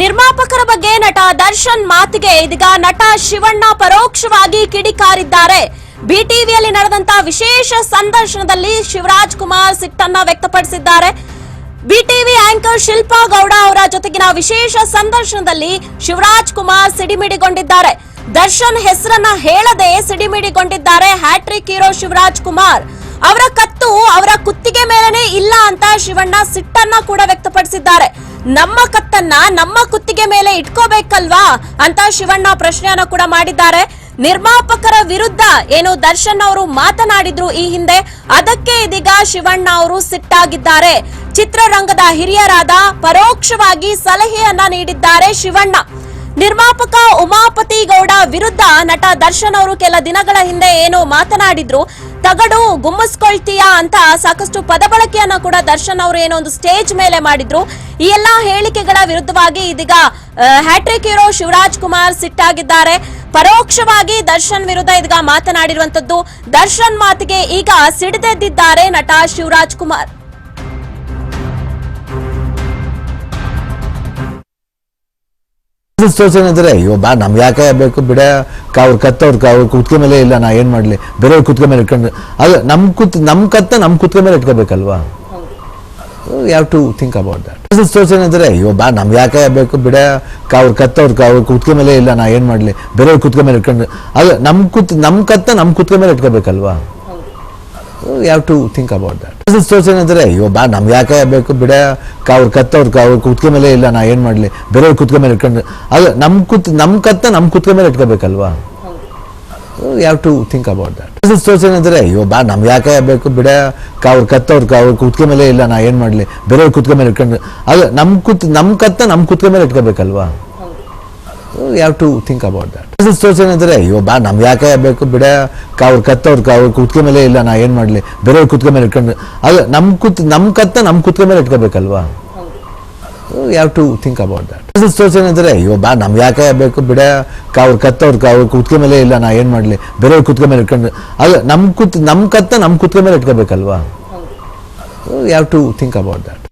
ನಿರ್ಮಾಪಕರ ಬಗ್ಗೆ ನಟ ದರ್ಶನ್ ಮಾತಿಗೆ ಇದೀಗ ನಟ ಶಿವಣ್ಣ ಪರೋಕ್ಷವಾಗಿ ಕಿಡಿಕಾರಿದ್ದಾರೆ. ಬಿಟಿವಿಯಲ್ಲಿ ನಡೆದಂತ ವಿಶೇಷ ಸಂದರ್ಶನದಲ್ಲಿ ಶಿವರಾಜ್ ಕುಮಾರ್ ಸಿಟ್ಟನ್ನ ವ್ಯಕ್ತಪಡಿಸಿದ್ದಾರೆ. ಬಿಟಿವಿ ಆಂಕರ್ ಶಿಲ್ಪಾ ಗೌಡ ಅವರ ಜೊತೆಗಿನ ವಿಶೇಷ ಸಂದರ್ಶನದಲ್ಲಿ ಶಿವರಾಜ್ ಕುಮಾರ್ ಸಿಡಿಮಿಡಿಗೊಂಡಿದ್ದಾರೆ. ದರ್ಶನ್ ಹೆಸರನ್ನ ಹೇಳದೆ ಸಿಡಿಮಿಡಿಗೊಂಡಿದ್ದಾರೆ ಹ್ಯಾಟ್ರಿಕ್ ಹೀರೋ ಶಿವರಾಜ್ ಕುಮಾರ್. ಅವರ ಕತ್ತು ಅವರ ಕುತ್ತಿಗೆ ಮೇಲೆ ಇಲ್ಲ ಅಂತ ಶಿವಣ್ಣ ಸಿಟ್ಟನ್ನ ಕೂಡ ವ್ಯಕ್ತಪಡಿಸಿದ್ದಾರೆ. ನಮ್ಮ ಕತ್ತನ್ನ ನಮ್ಮ ಕುತ್ತಿಗೆ ಮೇಲೆ ಇಟ್ಕೋಬೇಕಲ್ವಾ ಅಂತ ಶಿವಣ್ಣ ಪ್ರಶ್ನೆಯನ್ನ ಕೂಡ ಮಾಡಿದ್ದಾರೆ. ನಿರ್ಮಾಪಕರ ವಿರುದ್ಧ ಏನು ದರ್ಶನ್ ಅವರು ಮಾತನಾಡಿದ್ರು ಈ ಹಿಂದೆ, ಅದಕ್ಕೆ ಇದೀಗ ಶಿವಣ್ಣ ಅವರು ಸಿಟ್ಟಾಗಿದ್ದಾರೆ. ಚಿತ್ರರಂಗದ ಹಿರಿಯರಾದ ಪರೋಕ್ಷವಾಗಿ ಸಲಹೆಯನ್ನ ನೀಡಿದ್ದಾರೆ ಶಿವಣ್ಣ. ನಿರ್ಮಾಪಕ ಉಮಾಪತಿ ಗೌಡ ವಿರುದ್ಧ ನಟ ದರ್ಶನ್ ಅವರು ಕೆಲ ದಿನಗಳ ಹಿಂದೆ ಏನು ಮಾತನಾಡಿದ್ರು. ತಗಡು ಗುಮ್ಮಿಸ್ಕೊಳ್ತೀಯಾ ಅಂತ ಸಾಕಷ್ಟು ಪದಬಳಕೆಯನ್ನ ಕೂಡ ದರ್ಶನ್ ಅವರು ಏನೋ ಒಂದು ಸ್ಟೇಜ್ ಮೇಲೆ ಮಾಡಿದ್ರು. ಈ ಎಲ್ಲಾ ಹೇಳಿಕೆಗಳ ವಿರುದ್ಧವಾಗಿ ಇದೀಗ ಹ್ಯಾಟ್ರಿಕ್ ಹೀರೋ ಶಿವರಾಜ್ ಕುಮಾರ್ ಸಿಟ್ಟಾಗಿದ್ದಾರೆ. ಪರೋಕ್ಷವಾಗಿ ದರ್ಶನ್ ವಿರುದ್ಧ ಇದೀಗ ಮಾತನಾಡಿರುವಂತದ್ದು, ದರ್ಶನ್ ಮಾತಿಗೆ ಈಗ ಸಿಡಿದೆದ್ದಿದ್ದಾರೆ ನಟ ಶಿವರಾಜ್ ಕುಮಾರ್. ತೋರ್ಸೋಣ ಇದ್ರೆ ಅಯ್ಯೋ ಬಾ ನಮ್ಗೆ ಯಾಕೆ ಬೇಕು ಬಿಡ ಅವ್ರ ಕತ್ತವ್ರು ಅವ್ರ ಕುತ್ಕೆ ಮೇಲೆ ಇಲ್ಲ ನಾ ಏನು ಮಾಡಲಿ? ಬೇರೆಯವ್ರ ಕುತ್ಕೆ ಮೇಲೆ ಇಟ್ಕೊಂಡು ಅಲ್ಲ ನಮ್ ಕುತ್ ನಮ್ ಕತ್ತ ನಮ್ ಕುತ್ಕೆ ಮೇಲೆ ಇಟ್ಕೋಬೇಕಲ್ವಾ? ಯಾವ ಟು ಥಿಂಕ್ ಅಬೌಟ್ ದಟ್ ತೋರ್ಸೋಣ ಇದ್ರೆ ಅಯ್ಯೋ ಬಾ ನಮ್ಗೆ ಯಾಕೆ ಬೇಕು ಬಿಡ ಅವ್ರ ಕತ್ತ ಅವ್ರ ಕುತ್ಕೆ ಮೇಲೆ ಇಲ್ಲ ನಾ ಏನು ಮಾಡಲಿ? ಬೇರೆಯವ್ರ ಕುತ್ಕೆ ಮೇಲೆ ಇಟ್ಕೊಂಡು ಅಲ್ಲ ನಮ್ ಕುತ್ ನಮ್ ಕತ್ತ ನಮ್ ಕುತ್ಕೆ ಮೇಲೆ ಇಟ್ಕೋಬೇಕಲ್ವಾ? ಯಾವ ಟು ಥಿಂಕ್ ಅಬೌಟ್ ದಟ್ ತೋರ್ಸೋಣ ಅಂದರೆ, ಅಯ್ಯೋ, ಬಾ, ನಮ್ಗೆ ಯಾಕೆ ಬೇಕು? ಬಿಡ. ಅವ್ರ ಕತ್ತ ಅವ್ರ ಅವ್ರ ಕುತ್ಕೆ ಮೇಲೆ ಇಲ್ಲ, ನಾ ಏನು ಮಾಡ್ಲಿ? ಬೇರೆಯವ್ರ ಕುತ್ಕೆ ಮೇಲೆ ಇಟ್ಕೊಂಡು ಅಲ್ಲ, ನಮ್ ಕುತ್, ನಮ್ ಕತ್ತ ನಮ್ ಕುತ್ಕೆ ಮೇಲೆ ಇಟ್ಕೋಬೇಕಲ್ವಾ? ಯಾವ ಟು ಥಿಂಕ್ ಅಬೌಟ್ ದಟ್ ತೋರ್ಸೋಣ ಅಂದರೆ, ಅಯ್ಯೋ, ಬಾ, ನಮ್ಗೆ ಯಾಕೆ ಬೇಕು? ಬಿಡ. ಅವ್ರ ಕತ್ತ ಅವ್ರ ಅವ್ರ ಕುತ್ಕೆ ಮೇಲೆ ಇಲ್ಲ, ನಾ ಏನು ಮಾಡ್ಲಿ? ಬೇರೆಯವ್ರ ಕುತ್ಕೆ ಮೇಲೆ ಇಟ್ಕೊಂಡು ಅಲ್ಲ, ನಮ್ ಕುತ್, ನಮ್ ಕತ್ತ ನಮ್ ಕುತ್ಕೆ ಮೇಲೆ ಇಟ್ಕೋಬೇಕಲ್ವಾ? ಯಾವ ಟು ಥಿಂಕ್ ಅಬೌಟ್ ದಟ್ ತೋರ್ಸೋಣ ಅಂದರೆ ಅಯ್ಯೋ, ಬಾ, ನಮ್ಗೆ ಯಾಕೆ ಬೇಕು? ಬಿಡ, ಅವ್ರ ಕತ್ತ ಅವ್ರ ಅವ್ರ ಕುತ್ಕೆ ಮೇಲೆ ಇಲ್ಲ, ನಾ ಏನು ಮಾಡಲಿ? ಬೇರೆಯವ್ರ ಕುತ್ಕೆ ಮೇಲೆ ಇಟ್ಕೊಂಡು ಅಲ್ಲ ನಮ್ಮ ಕುತ್ ನಮ್ಮ ಕತ್ತ ನಮ್ಮ ಕುತ್ಕೆ ಮೇಲೆ ಇಟ್ಕೋಬೇಕಲ್ವಾ? ಯಾವ ಟು ಥಿಂಕ್ ಅಬೌಟ್ ದಟ್ ತೋರ್ಸೋಣ ಅಂದರೆ ಅಯ್ಯೋ, ಬಾ, ನಮ್ಗೆ ಯಾಕೆ ಬೇಕು? ಬಿಡ, ಅವ್ರ ಕತ್ತ ಅವ್ರ ಅವ್ರ ಕುತ್ಕೆ ಮೇಲೆ ಇಲ್ಲ, ನಾ ಏನು ಮಾಡಲಿ? ಬೇರೆಯವ್ರ ಕುತ್ಕೆ ಮೇಲೆ ಇಟ್ಕೊಂಡು ಅಲ್ಲ ನಮ್ಮ ಕುತ್ ನಮ್ಮ ಕತ್ತ ನಮ್ಮ ಕುತ್ಕೆ ಮೇಲೆ ಇಟ್ಕೋಬೇಕಲ್ವಾ? ಯಾವ ಟು ಥಿಂಕ್ ಅಬೌಟ್ ದಟ್